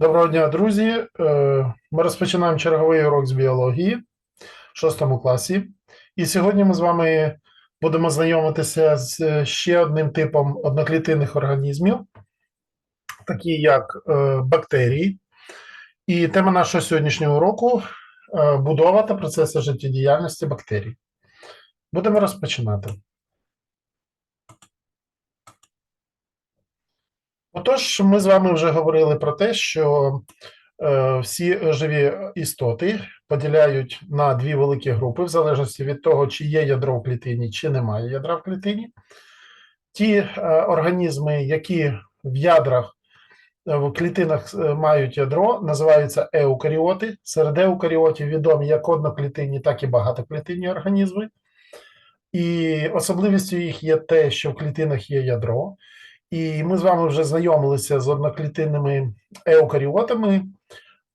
Доброго дня, друзі. Е, Ми розпочинаємо черговий урок з біології в шостому класі. І сьогодні ми з вами будемо знайомитися з ще одним типом одноклітинних організмів, такі як е, бактерії. І тема нашого сьогоднішнього уроку е, будова та процеси життєдіяльності бактерій. Будемо розпочинати. Отож, ми з вами вже говорили про те, що е, всі живі істоти поділяють на дві великі групи, в залежності від того, чи є ядро в клітині, чи немає ядра в клітині. Ті е, організми, які в ядрах, е, в клітинах мають ядро, називаються еукаріоти. Серед еукаріотів відомі як одноклітинні, так і багатоклітинні організми. І особливістю їх є те, що в клітинах є ядро. І ми з вами вже знайомилися з одноклітинними еукаріотами.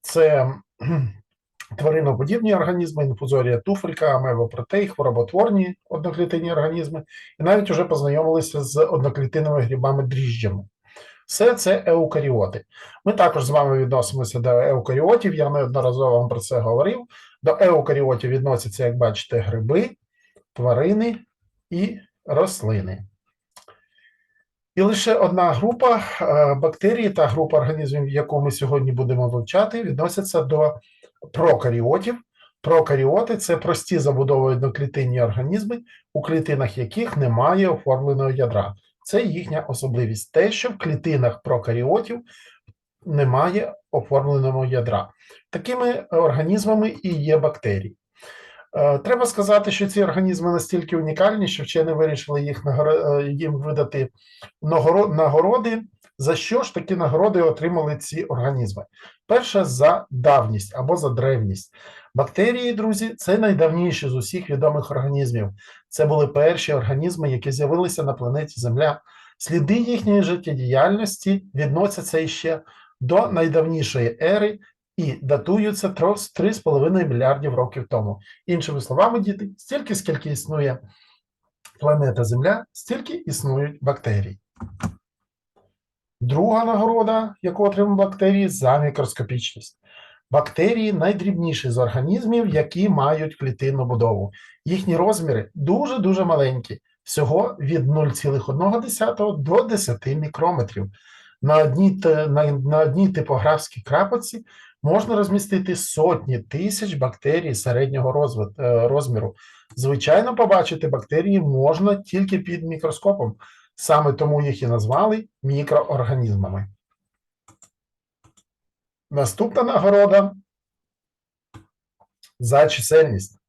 Це твариноподібні організми, інфузорія туфелька, амебопротей, хвороботворні одноклітинні організми, і навіть вже познайомилися з одноклітинними грибами дріжджами. Все це еукаріоти. Ми також з вами відносимося до еукаріотів, я неодноразово вам про це говорив. До еукаріотів відносяться, як бачите, гриби, тварини і рослини. І лише одна група е, бактерій та група організмів, яку ми сьогодні будемо вивчати, відносяться до прокаріотів. Прокаріоти це прості забудови одноклітинні організми, у клітинах яких немає оформленого ядра. Це їхня особливість. Те, що в клітинах прокаріотів немає оформленого ядра. Такими організмами і є бактерії. Е, Треба сказати, що ці організми настільки унікальні, що вчені вирішили їх е, їм видати нагороди. За що ж такі нагороди отримали ці організми? Перше за давність або за древність. Бактерії, друзі, це найдавніші з усіх відомих організмів. Це були перші організми, які з'явилися на планеті Земля. Сліди їхньої життєдіяльності відносяться іще до найдавнішої ери і датуються 3,5 мільярдів років тому. Іншими словами, діти, стільки, скільки існує планета Земля, стільки існують бактерії. Друга нагорода, яку отримали бактерії, за мікроскопічність. Бактерії найдрібніші з організмів, які мають клітинну будову. Їхні розміри дуже-дуже маленькі, всього від 0,1 до 10 мікрометрів. На одній, на, на одній типографській крапоці можна розмістити сотні тисяч бактерій середнього е, розміру. Звичайно, побачити бактерії можна тільки під мікроскопом. Саме тому їх і назвали мікроорганізмами. Наступна нагорода за чисельність.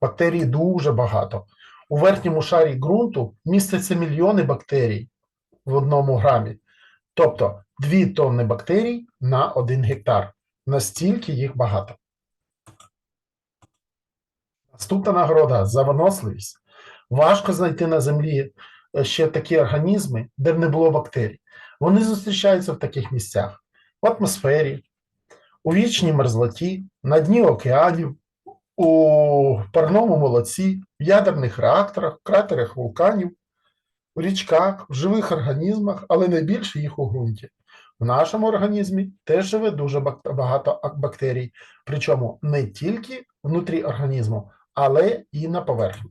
Бактерій дуже багато. У верхньому шарі ґрунту містяться мільйони бактерій в одному грамі. Тобто 2 тонни бактерій на 1 гектар. Настільки їх багато. Наступна нагорода за виносливість. Важко знайти на землі е, ще такі організми, де б не було бактерій. Вони зустрічаються в таких місцях: в атмосфері, у вічній мерзлоті, на дні океанів, у парному молоці, в ядерних реакторах, кратерах вулканів, у річках, в живих організмах, але найбільше їх у ґрунті. В нашому організмі теж живе дуже багато бактерій, причому не тільки внутрі організму, але і на поверхні.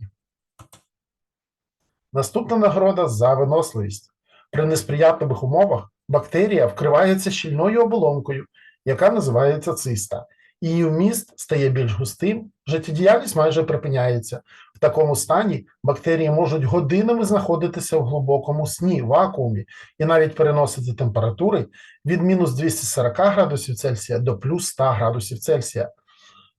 Наступна нагорода за виносливість. При несприятливих умовах бактерія вкривається щільною оболонкою, яка називається циста. Її вміст стає більш густим, життєдіяльність майже припиняється. Такому стані бактерії можуть годинами знаходитися в глибокому сні, вакуумі і навіть переносити температури від мінус 240 градусів Цельсія до плюс 100 градусів Цельсія.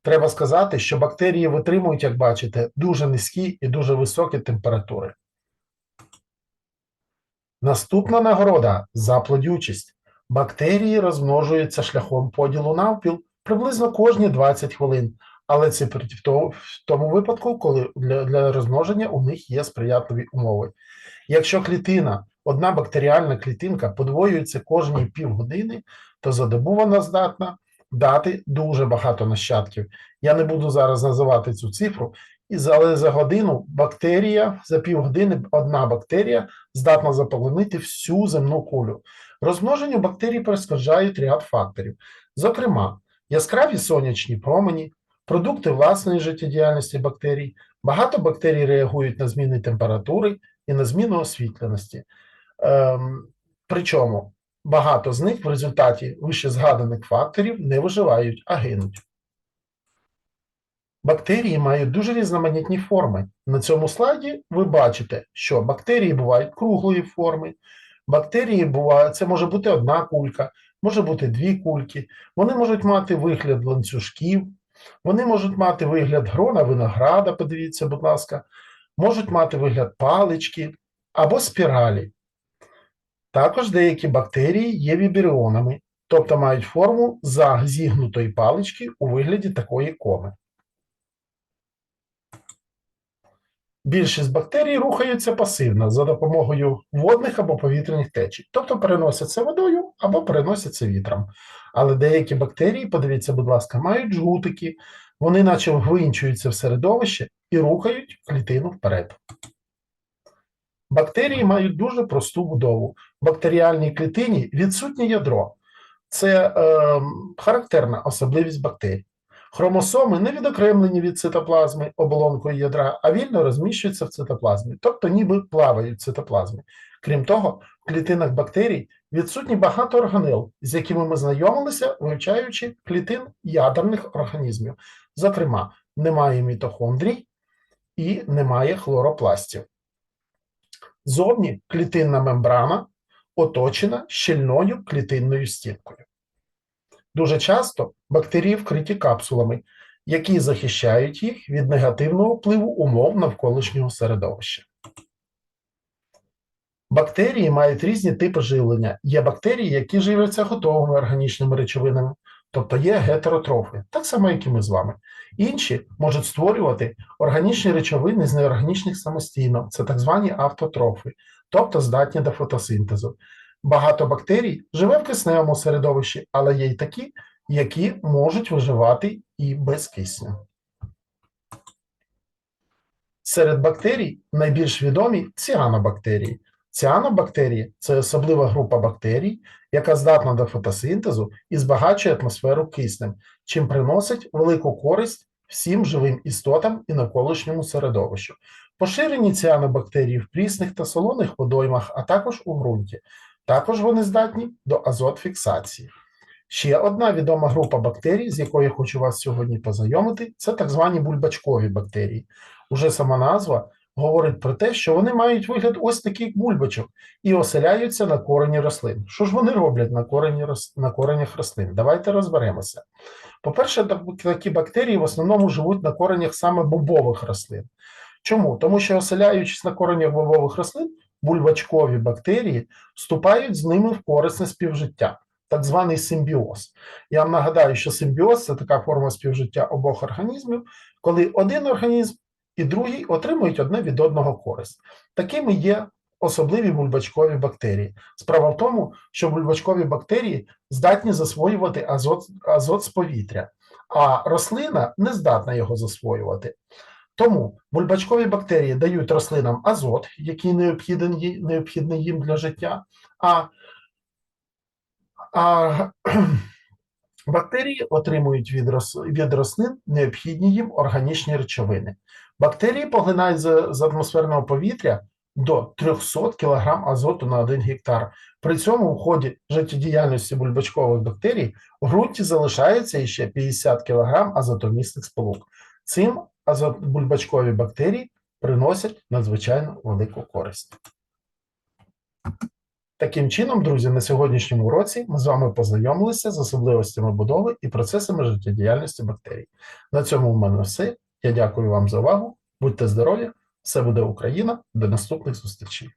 Треба сказати, що бактерії витримують, як бачите, дуже низькі і дуже високі температури. Наступна нагорода за плодючість. Бактерії розмножуються шляхом поділу навпіл приблизно кожні 20 хвилин, але це в то- в тому випадку, коли для, для розмноження у них є сприятливі умови. Якщо клітина, одна бактеріальна клітинка подвоюється кожні півгодини, то за добу вона здатна дати дуже багато нащадків. Я не буду зараз називати цю цифру. але за годину бактерія, за півгодини одна бактерія здатна заполонити всю земну кулю. Розмноженню бактерій перешкоджають ряд факторів. Зокрема, яскраві сонячні промені, продукти власної життєдіяльності бактерій, багато бактерій реагують на зміни температури і на зміну освітленості. Ем, причому багато з них в результаті вище згаданих факторів не виживають, а гинуть. Бактерії мають дуже різноманітні форми. На цьому слайді ви бачите, що бактерії бувають круглої форми, бактерії бувають, це може бути одна кулька, може бути дві кульки, вони можуть мати вигляд ланцюжків, вони можуть мати вигляд грона винограда, подивіться, будь ласка, можуть мати вигляд палички або спіралі. Також деякі бактерії є вібріонами, тобто мають форму зігнутої палички у вигляді такої коми. Більшість бактерій рухаються пасивно за допомогою водних або повітряних течій, тобто переносяться водою або переносяться вітром. Але деякі бактерії, подивіться, будь ласка, мають жгутики, вони наче вгвинчуються в середовище і рухають клітину вперед. Бактерії мають дуже просту будову. В бактеріальній клітині відсутнє ядро. Це е, характерна особливість бактерій. Хромосоми не відокремлені від цитоплазми оболонкою ядра, а вільно розміщуються в цитоплазмі, тобто ніби плавають в цитоплазмі. Крім того, в клітинах бактерій відсутні багато органел, з якими ми знайомилися, вивчаючи клітин ядерних організмів. Зокрема, немає мітохондрій і немає хлоропластів. Зовні клітинна мембрана оточена щільною клітинною стінкою. Дуже часто бактерії вкриті капсулами, які захищають їх від негативного впливу умов навколишнього середовища. Бактерії мають різні типи живлення. Є бактерії, які живляться готовими органічними речовинами, тобто є гетеротрофи, так само, як і ми з вами. Інші можуть створювати органічні речовини з неорганічних самостійно, це так звані автотрофи, тобто здатні до фотосинтезу. Багато бактерій живе в кисневому середовищі, але є й такі, які можуть виживати і без кисню. Серед бактерій найбільш відомі ціанобактерії. Ціанобактерії це особлива група бактерій, яка здатна до фотосинтезу і збагачує атмосферу киснем, чим приносить велику користь всім живим істотам і навколишньому середовищу. Поширені ціанобактерії в прісних та солоних водоймах, а також у ґрунті. Також вони здатні до азотфіксації. Ще одна відома група бактерій, з якою я хочу вас сьогодні познайомити, це так звані бульбачкові бактерії. Уже сама назва говорить про те, що вони мають вигляд ось таких бульбачок і оселяються на корені рослин. Що ж вони роблять на, корені, на коренях рослин? Давайте розберемося. По-перше, такі бактерії в основному живуть на коренях саме бобових рослин. Чому? Тому що оселяючись на коренях бобових рослин, бульбачкові бактерії вступають з ними в корисне співжиття, так званий симбіоз. Я вам нагадаю, що симбіоз це така форма співжиття обох організмів, коли один організм і другий отримують одне від одного користь. Такими є особливі бульбачкові бактерії. Справа в тому, що бульбачкові бактерії здатні засвоювати азот, азот з повітря, а рослина не здатна його засвоювати. Тому бульбачкові бактерії дають рослинам азот, який необхідний, необхідний їм для життя, а, а бактерії отримують від, рос, від рослин необхідні їм органічні речовини. Бактерії поглинають з, з атмосферного повітря до 300 кг азоту на 1 гектар. При цьому в ході життєдіяльності бульбачкових бактерій в ґрунті залишається ще 50 кг азотомісних сполук. Цим азотбульбачкові бактерії приносять надзвичайно велику користь. Таким чином, друзі, на сьогоднішньому уроці ми з вами познайомилися з особливостями будови і процесами життєдіяльності бактерій. На цьому в мене все. Я дякую вам за увагу. Будьте здорові! Все буде Україна! До наступних зустрічей!